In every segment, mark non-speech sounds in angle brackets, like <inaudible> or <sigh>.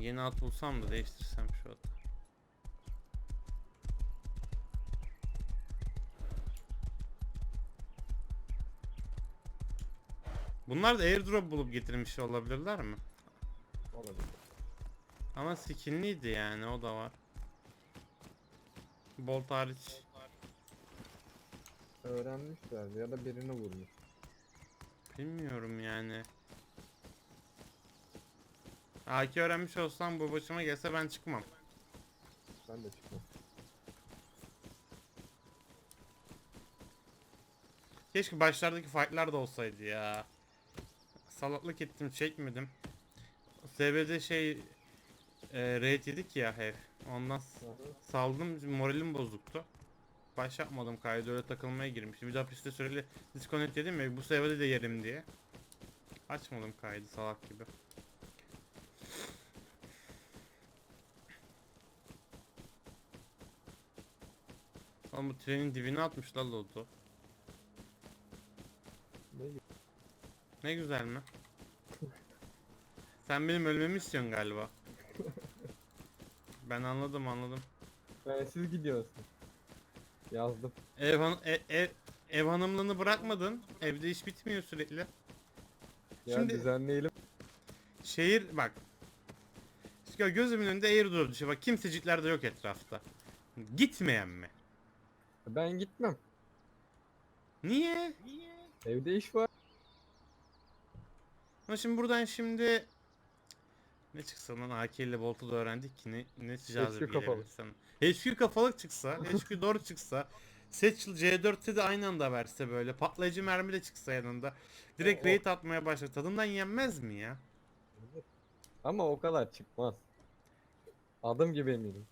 Yeni at bulsam da değiştirsem şu atı. Bunlar da airdrop bulup getirmiş olabilirler mi? Olabilir. Ama skinliydi yani o da var. Bolt hariç. Öğrenmişler ya da birini vurmuş. Bilmiyorum yani. AK öğrenmiş olsam bu başıma gelse ben çıkmam. Ben de çıkmam. Keşke başlardaki fightlar da olsaydı ya. Salaklık ettim çekmedim. SB'de şey e, raid yedik ya her. Ondan saldım moralim bozuktu. Baş yapmadım kaydı öyle takılmaya girmiştim. Bir daha piste süreli disconnect dedim ya bu SB'de de yerim diye. Açmadım kaydı salak gibi. Oğlum bu trenin dibine atmışlar loot'u. Ne? Ne güzel mi? Sen benim ölmemi istiyorsun galiba. Ben anladım anladım. Ben siz gidiyorsun. Yazdım. Ev, han- e- ev, ev hanımlığını bırakmadın. Evde iş bitmiyor sürekli. Ya Şimdi- düzenleyelim. Şehir bak. Gözümün önünde airdrop düşüyor. Bak kimsecikler de yok etrafta. Gitmeyen mi? Ben gitmem. Niye? Evde iş var. Ama şimdi buradan şimdi ne çıksa lan AK ile Bolt'u da öğrendik ki ne, ne cazip HQ. HQ kafalık çıksa, HQ doğru çıksa, Satchel C4'te de aynı anda verse böyle patlayıcı mermi de çıksa yanında. Direkt O- o- raid atmaya başlar. Tadından yenmez mi ya? Ama o kadar çıkmaz. Adım gibi eminim.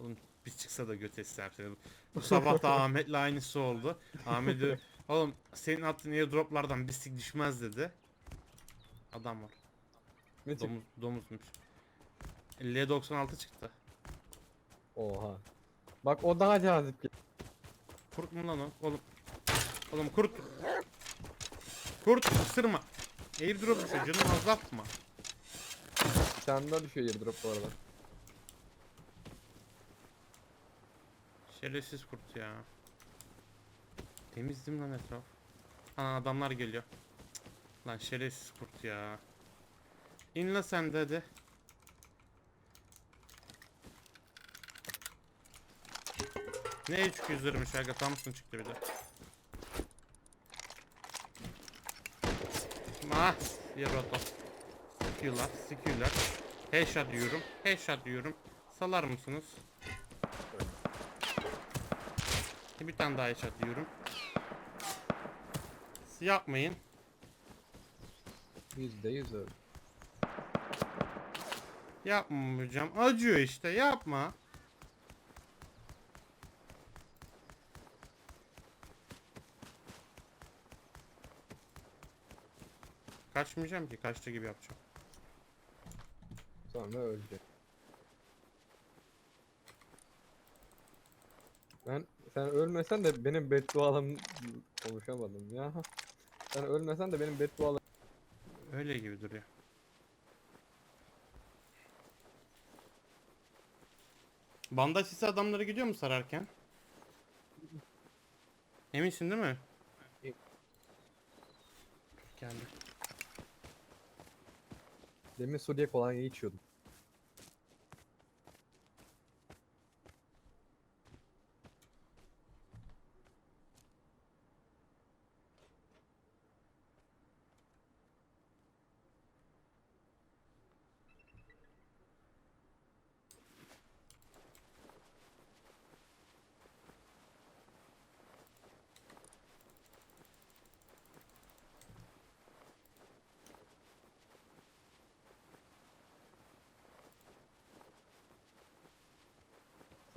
Oğlum biz çıksa da göt istersen. Bu sabah da Ahmet'le aynısı oldu. Ahmet diyor, <laughs> oğlum senin attığın airdroplardan bir sik düşmez dedi. Adam var. Ne? Domuz, domuzmuş. L96 çıktı. Oha. Bak o daha cazip. gel- Kurt mu lan o? Oğlum. Oğlum kurt. Kurt ısırma. Airdrop düşüyor canım azaltma. Bir tane daha düşüyor airdrop bu arada. Şerefsiz kurt ya. Temiz değil mi lan etraf? Ana adamlar geliyor. Lan şerefsiz kurt ya. İn la sen de. Ne 300'lermiş aga Thompson çıktı bir de. Ah, yer oto. Sikiyorlar, sikiyorlar. Headshot diyorum, headshot diyorum. Salar mısınız? Bir tane daha headshot diyorum. Yapmayın. Yüzde yüz öyle. Yapmayacağım. Acıyor işte, yapma. Kaçmayacağım ki, kaçtı gibi yapacağım. Sonra ölecek. Ben sen ölmesen de benim beddualarım konuşamadım ya. Sen ölmesen de benim beddualarım Öyle gibi duruyor. Bandaj sisi adamları gidiyor mu sararken? Eminsin değil mi? Yok. Geldi. demin Suriye kolonya içiyordum.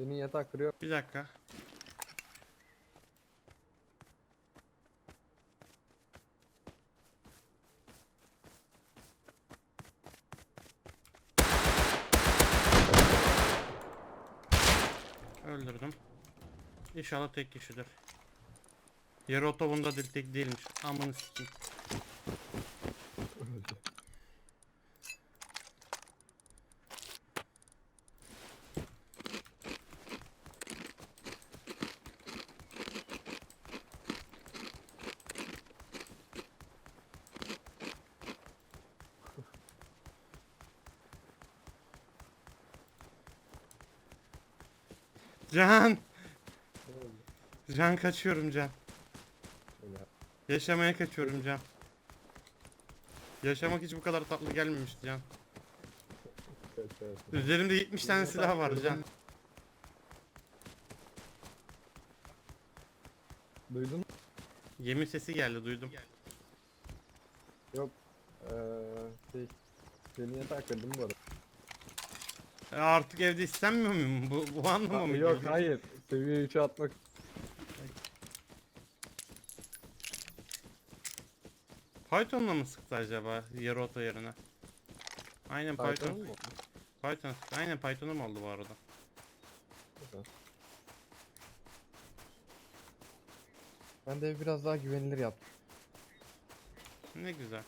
Senin yatak kırıyor. Bir dakika. Öldürdüm. İnşallah tek kişidir. Yarı otobunda tek değilmiş. Amanı sikeyim. Can! Ne oldu? Can kaçıyorum Can. Yaşamaya kaçıyorum Can. Yaşamak hiç bu kadar tatlı gelmemişti Can. Üzerimde 70 tane silah var. Can. Duydun mu? Yemin sesi geldi duydum. Yok. Eee şey. Seni niye takıldım bu arada? E artık evde istenmiyor muyum? Bu, bu anlama Ha, mı yok hayır. Seviye 3'e atmak. Python'la mı sıktı acaba Yeroto yerine? Aynen Python. Python mu? Python sıktı. Aynen Python'um oldu bu arada. Güzel. Ben de biraz daha güvenilir yaptım. Ne güzel.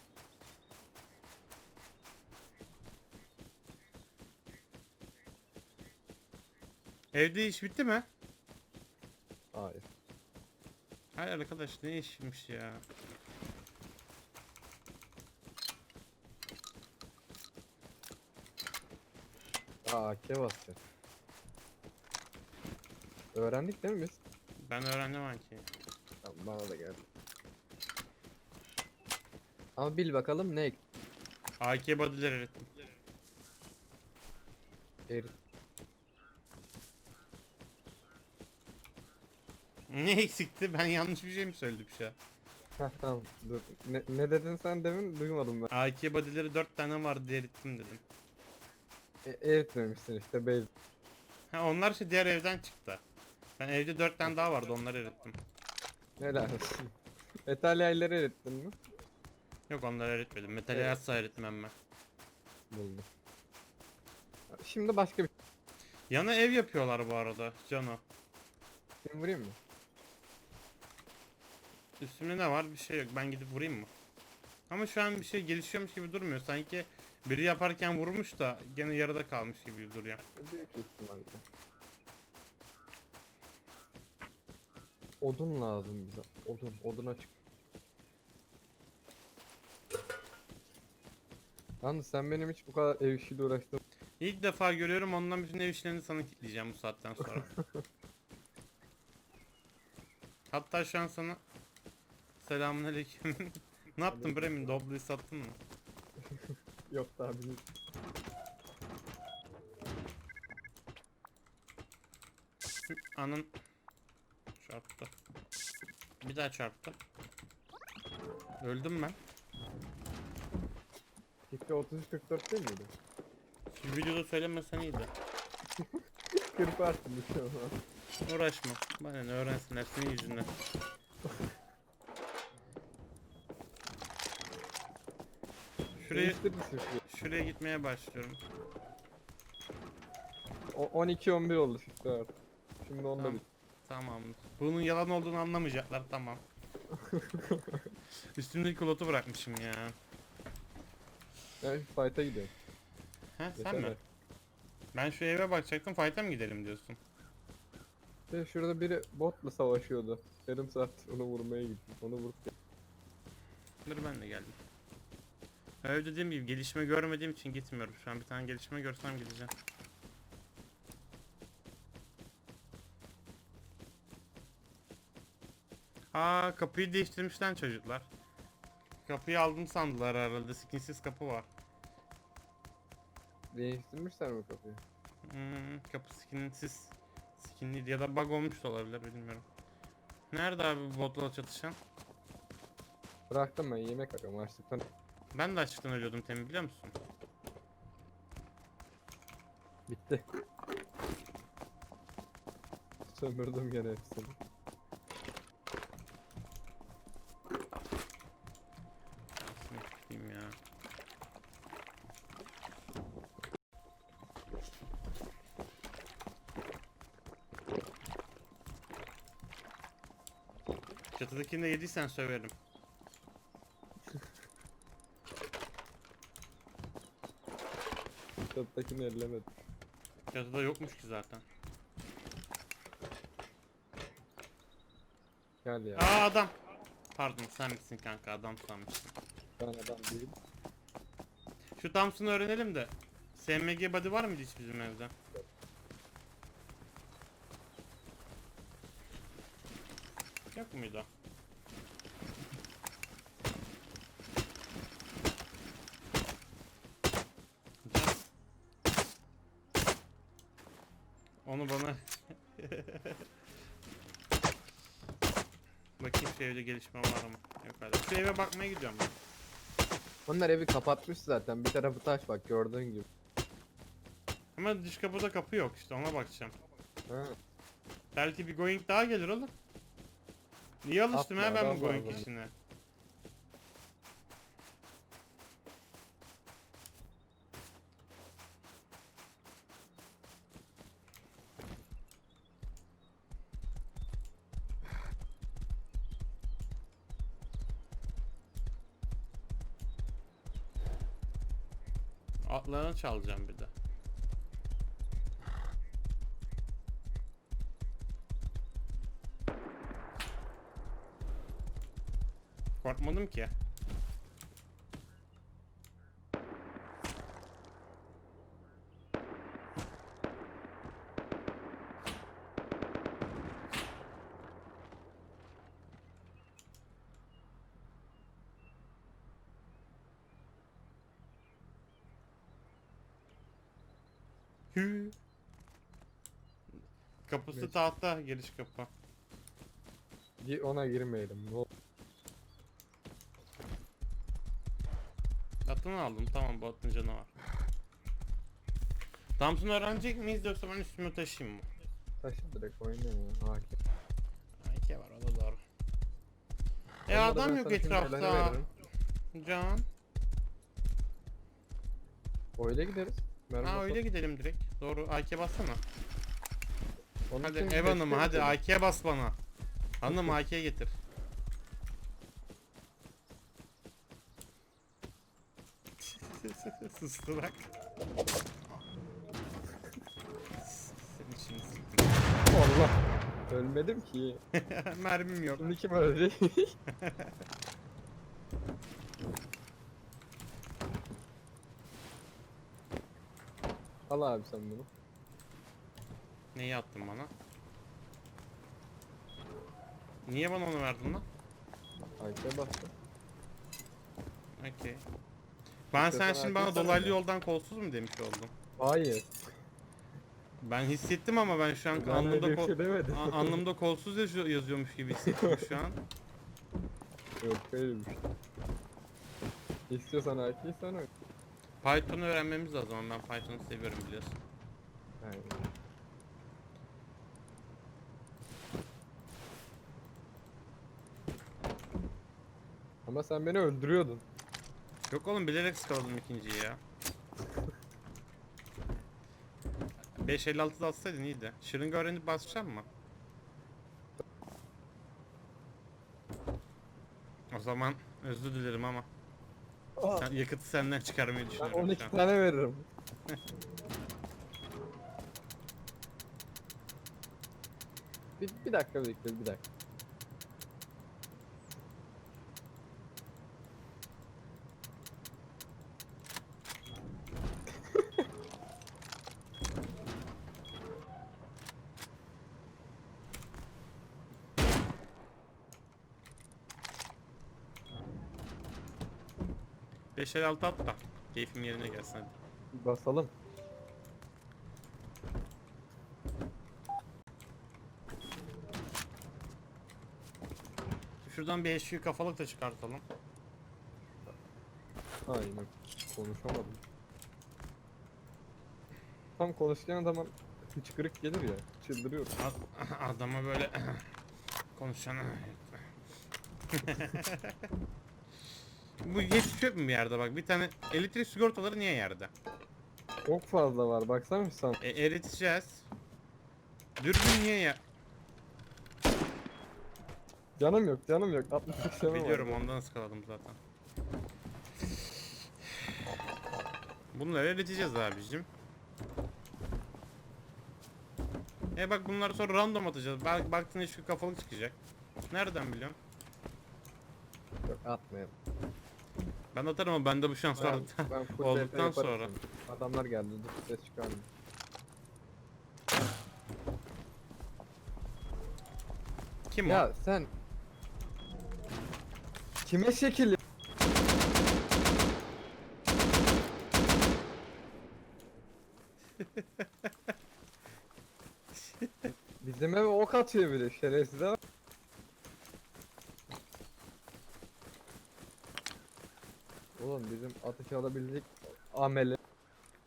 Evde iş bitti mi? Hayır. Hayır arkadaş ne işmiş ya. AK basacak. Öğrendik değil mi biz? Ben öğrendim anki. Tamam bana da geldi. Ama bil bakalım ne AK body'ler ürettim. erir. Ne eksikti? Ben yanlış bir şey mi söyledim şu an? Tamam dur. Ne, ne dedin sen demin duymadım ben. AK body'leri 4 tane vardı erittim dedim. E, eritmemişsin işte base. Ha onlar şey diğer evden çıktı. Ben evde 4 tane daha vardı onları erittim. Helal olsun. Metal yayları erittin mi? Yok onları eritmedim. Metal Evet. asla eritmem ben. Buldum. Şimdi başka bir Yana ev yapıyorlar bu arada Cano. şey vurayım mı? Üstümde ne var? Bir şey yok. Ben gidip vurayım mı? Ama şu an bir şey gelişiyormuş gibi durmuyor. Sanki biri yaparken vurmuş da gene yarıda kalmış gibi duruyor. Büyük ihtimalle. Odun lazım bize. Odun, odun açık. Yalnız sen benim hiç bu kadar ev işiyle uğraştığım İlk defa görüyorum ondan bütün ev işlerini sana kilitleyeceğim bu saatten sonra. <laughs> Hatta şu an sana Selamünaleyküm. <laughs> ne yaptın Bremen? Doblo'yu sattın mı? Yok daha bilir. Anın çarptı. Bir daha çarptı. Öldüm ben. Gitti 33-44 değil miydi? Şu videoda söylemesen iyiydi. <laughs> Kırparsın bir şey ama. Uğraşma. Bana ne öğrensinler senin yüzünden. Şuraya, şuraya gitmeye başlıyorum. O 12-11 oldu artık. Şimdi onda Tamam. Tamam. Bunun yalan olduğunu anlamayacaklar tamam. <laughs> Üstümdeki kulotu bırakmışım ya. Ben fight'a gidiyorum. He sen Yeter mi? be. Ben şu eve bakacaktım fight'a mı gidelim diyorsun? İşte şurada biri botla savaşıyordu. Yarım saat onu vurmaya gittim. Onu vurup Dur ben de geldim. Öyle dediğim gibi gelişme görmediğim için gitmiyorum. Şu an bir tane gelişme görsem gideceğim. Aa kapıyı değiştirmişler çocuklar. Kapıyı aldım sandılar herhalde. Skinsiz kapı var. değiştirmişler mi kapıyı? Hmm, kapı skinsiz. Skinliydi ya da bug olmuş da olabilir bilmiyorum. Nerede abi botla çatışan? Bıraktım ben yemek arıyorum açlıktan. Ben de açıktan ölüyordum temin biliyor musun? Bitti. Sömürdüm gene hepsini. Aslında gideyim ya. Çatıdakini de yediysen söverim. Alttakini ellemedim. Çatıda yokmuş ki zaten. Gel ya. Aa adam. Pardon sen misin kanka adam sanmıştım. Ben adam değilim. Şu Thompson'ı öğrenelim de. SMG body var mıydı hiç bizim evde? Yok muydu? Evde gelişme var mı? Yok hala. Şu eve bakmaya gidiyorum ben. Onlar evi kapatmış zaten. Bir tarafı taş bak gördüğün gibi. Ama dış kapıda kapı yok işte ona bakacağım. Ha. Belki bir going daha gelir oğlum. Niye alıştım ha ben bu adam var going bunun. işine? Atlarını çalacağım bir de. Korkmadım ki. Kapısı Geç. tahta giriş kapı. Gi- Ona girmeyelim. Ne Atını aldım tamam bu atın canı var. Thompson öğrenecek miyiz yoksa ben üstüme taşıyayım mı? Taşı direkt oynayın ya. Hakim. AK var o da doğru. E Onda da adam yok sana şimdi etrafta. veririm. Can. Öyle gideriz. Mermi Ha öyle gidelim direkt. Doğru AK bassana. Onun Hadi için ev hanımı bekliyoruz hadi seni. AK bas bana. Hanım AK getir. <laughs> Susturak. Senin için sıktım. Allah. Ölmedim ki. <laughs> Mermim yok. Şimdi kim ölecek? <laughs> Al abi sen bunu. Neyi attın bana? Niye bana onu verdin lan? Ayşe bastı. Okey. Ben sen şimdi bana herkes dolaylı yoldan kolsuz mu demiş oldum? Hayır. Ben hissettim ama ben şu an Ben öyle bir kol, şey demedim. a- alnımda kolsuz yazıyor, yazıyormuş gibi hissettim şu an. Yok öyle bir şey. İstiyorsan Ayşe'yi sen oyn. Python'u öğrenmemiz lazım ama ben Python'u seviyorum biliyorsun. Aynen. Ama sen beni öldürüyordun. Yok oğlum bilerek sıkaladım ikinciyi ya. 5.56'da atsaydın iyiydi. Şırınga öğrenip basacak mı? O zaman özür dilerim ama sen, yakıtı senden çıkarmayı Ben düşünüyorum 12 şu an. tane veririm. <laughs> bir, bir dakika bekle bir dakika. Beş el altı at da keyfim yerine gelsin hadi. Basalım. Şuradan bir HQ kafalık da çıkartalım. Aynen. Konuşamadım. Tam konuştuğun zaman hıçkırık gelir ya. Çıldırıyorum. Ad- Adama böyle konuşana. <laughs> Bu yetişiyor mu bir yerde bak bir tane elektrik sigortaları niye yerde? Çok fazla var baksana bir sen. E, eriteceğiz. Dürbün niye ya? Canım yok canım yok. 68 canım var. Biliyorum ondan ıskaladım zaten. Bunları eriteceğiz abicim. E bak bunları sonra random atacağız. Bak baktın şu kafalık çıkacak. Nereden biliyorum? Yok atmayalım. Ben atarım ama bende bu şans var. Ben, full <laughs> Olduktan TP yaparım sonra. şimdi. Adamlar geldi dur ses çıkardım. Kim Ya o? sen Kime şekil? <laughs> Bizim eve ok atıyor bir de şerefsize bak. Oğlum bizim atış alabilecek ameli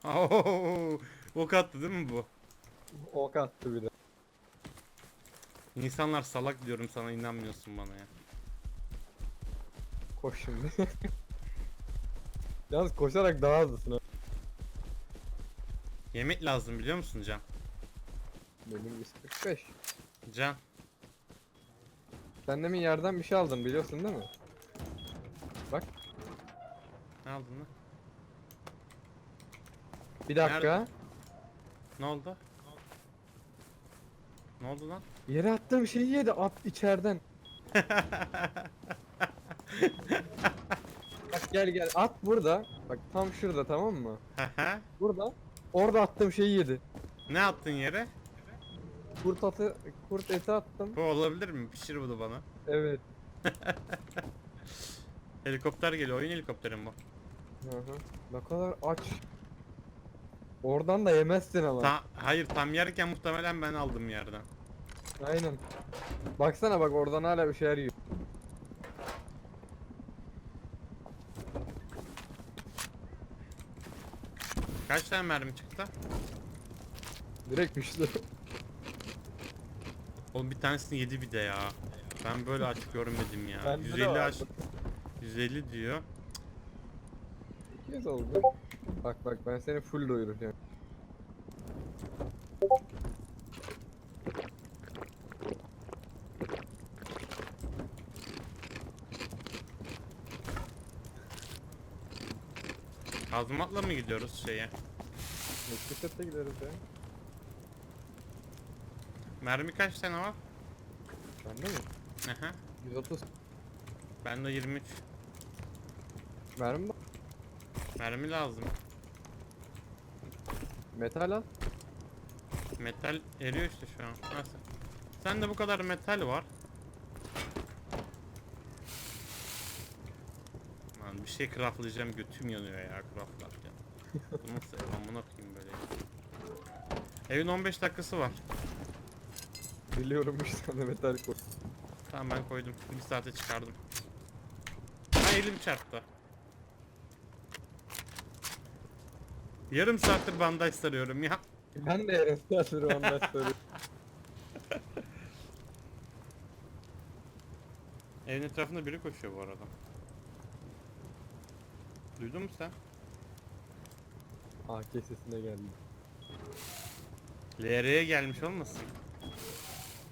<laughs> ok attı değil mi bu? ok attı bir de. İnsanlar salak diyorum sana inanmıyorsun bana ya. Koş şimdi. <laughs> Yalnız koşarak daha hızlısın ha. Yemek lazım biliyor musun Can? Benim 145. Can. Sen demin yerden bir şey aldın biliyorsun değil mi? Ne aldın lan? bir dakika. Ne oldu? Ne oldu lan? Yere attığım şeyi yedi at içeriden. <laughs> Bak gel gel at burada. Bak tam şurada tamam mı? Burada. Orada attığım şeyi yedi. ne attın yere? Kurt atı kurt eti attım. Bu olabilir mi? Pişir bunu bana. Evet. <laughs> Helikopter geliyor. Oyun helikopteri mi bu? Hı hı. Ne kadar aç. Oradan da yemezsin ama. Ta hayır tam yerken muhtemelen ben aldım yerden. Aynen. Baksana bak oradan hala bir şeyler yiyor. Kaç tane mermi çıktı? Direkt düştü. Oğlum bir tanesini yedi bir de ya. Ben böyle aç görmedim ya. Bende de 150 aç. vardı. 150 diyor. Kez oldu. Bak bak ben seni full doyuracağım. Kazmakla mı gidiyoruz şeye? Mutlu gideriz ya. Mermi kaç tane var? Bende mi? Aha. 130 Bende 23. mermi. Mermi lazım. Metal al. Metal eriyor işte şu an. Nasıl? Sende bu kadar metal var. Lan bir şey craftlayacağım götüm yanıyor ya craftlarken. Nasıl ev amına koyayım böyle. Evin 15 dakikası var. Biliyorum 3 tane metal koy. Tamam ben koydum. Bir saate çıkardım. Ha elim çarptı. Yarım saattir bandaj sarıyorum ya. Ben de yarın saatleri ondan söylüyorum. <laughs> Evin etrafında biri koşuyor bu arada. Duydun mu sen? AK sesine geldi. LR'ye gelmiş olmasın?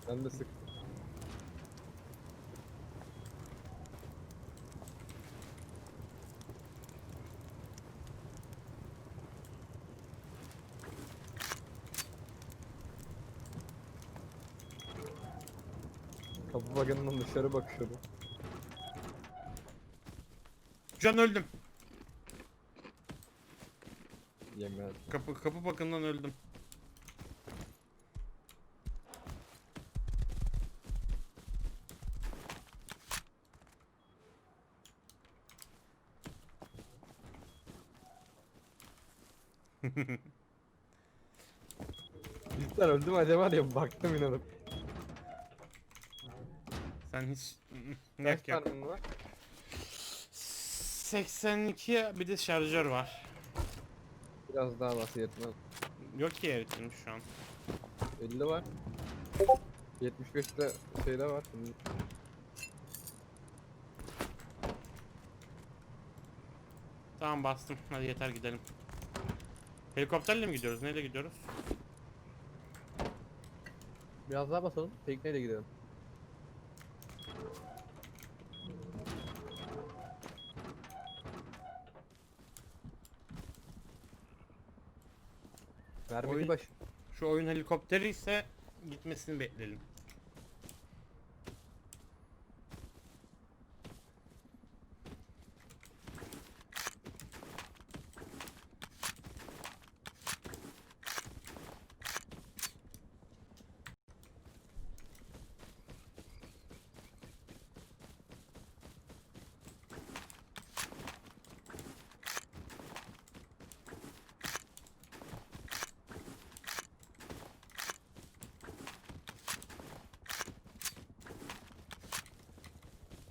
Ben de sık. Kapı bakımından dışarı bakıyordum. Can öldüm. Yemez. Kapı kapı bakımından öldüm. Cidden öldüm acaba diye baktım inanıp. Sen hiç Kaç Yok yok. tane var? 82 bir de şarjör var. Biraz daha bas yetmez. Yok ki eritilmiş şu an. 50 var. 75'te şeyde var. Şimdi Tamam bastım. Hadi yeter gidelim. Helikopterle mi gidiyoruz? Neyle gidiyoruz? Biraz daha basalım. Tekneyle gidelim. Vermeli Oyun- baş. Şu oyun helikopteri ise gitmesini bekleyelim.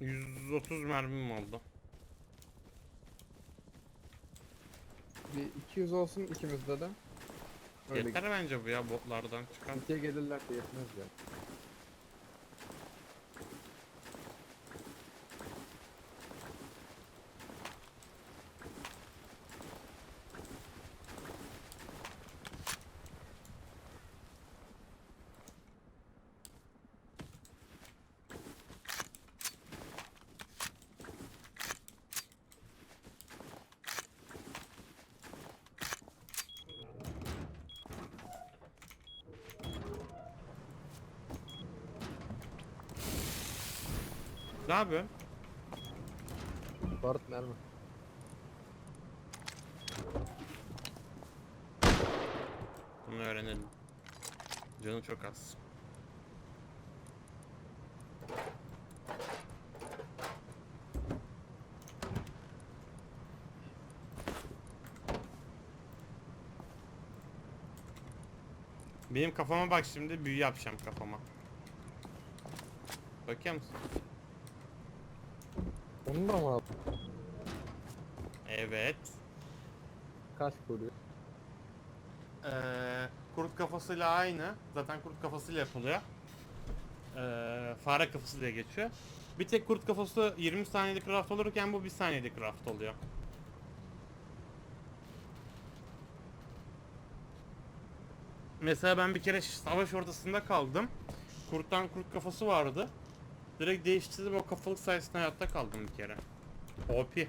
130 mermim oldu. Bir 200 olsun ikimizde de. Öyle Yeter bence bu ya botlardan çıkan. ikiye gelirler de yetmez ya. Ne yapıyorsun? Barut mermi. Bunu öğrenelim. Canı çok az. Benim kafama bak şimdi büyü yapacağım kafama. Bakıyor musun? Onu da mı aldın? Evet. Kaç koruyor? Ee, kurt kafasıyla aynı. Zaten kurt kafasıyla yapılıyor. Ee, fare kafası diye geçiyor. Bir tek kurt kafası 20 saniyede craft olurken bu 1 saniyede craft oluyor. Mesela ben bir kere savaş ortasında kaldım. Kurttan kurt kafası vardı. Direkt değiştirdim o kafalık sayesinde hayatta kaldım bir kere. OP.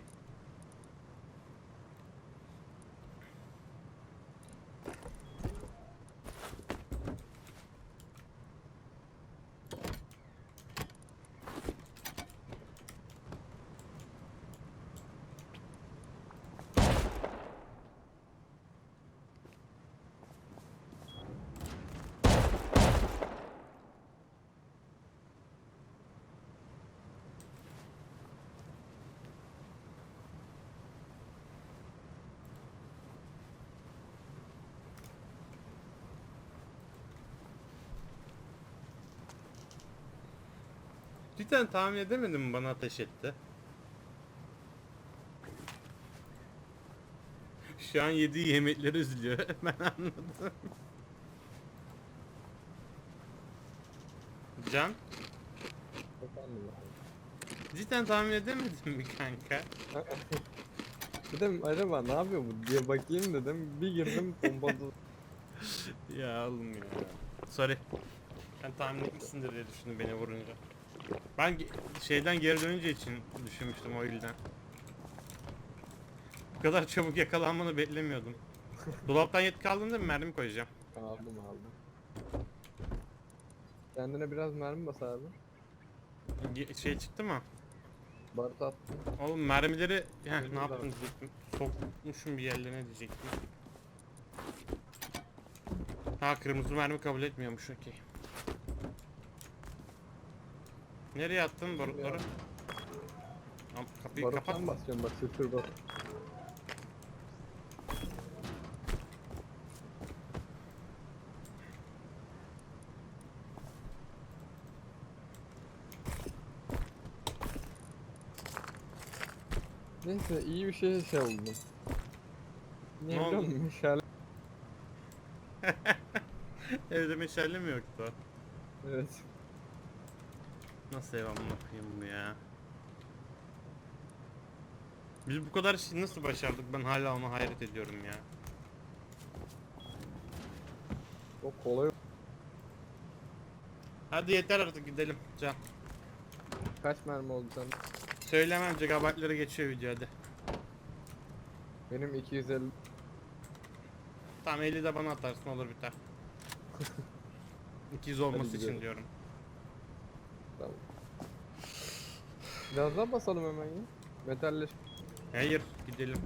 Cidden tahmin edemedim bana ateş etti. Şu an yediği yemekleri üzülüyor. <laughs> ben anladım. Can, Efendim cidden tahmin edemedin mi kanka? <laughs> Dedim acaba ne yapıyor bu diye bakayım dedim. Bir girdim pompalı. <laughs> Ya oğlum ya. Sorry. Ben tahmin etmişsindir diye düşündüm beni vurunca. Ben şeyden geri dönünce için düşünmüştüm o yüzden. Bu kadar çabuk yakalanmanı beklemiyordum. <laughs> Dolaptan yetki aldın değil mi? Mermi koyacağım. aldım aldım. Kendine biraz mermi bas abi. Ge- Şey çıktı mı? Barut attım. Oğlum mermileri Heh, Mermi ne de yaptın var. diyecektim. Sokmuşum bir yerlerine diyecektim. Ha kırmızı mermi kabul etmiyormuş okey. Nereye attın barutları? Am- Kapıyı kapat. Baruttan basacağım bak sıfır. Neyse iyi bir şey şey. Niye Ne biliyor oldu? musun? Meşale. <laughs> Evde meşale mi yoktu? Evet. Nasıl ev amına koyayım bu ya? Biz bu kadar işi nasıl başardık ben hala ona hayret ediyorum ya. Çok kolay. Hadi yeter artık gidelim Can. Kaç mermi oldu sen? Söylemem gigabaytları geçiyor video hadi. Benim 250. Tamam 50 de bana atarsın olur biter. <laughs> 200 olması için diyorum. Tamam. Daha basalım hemen ya. Metalleş. Hayır gidelim.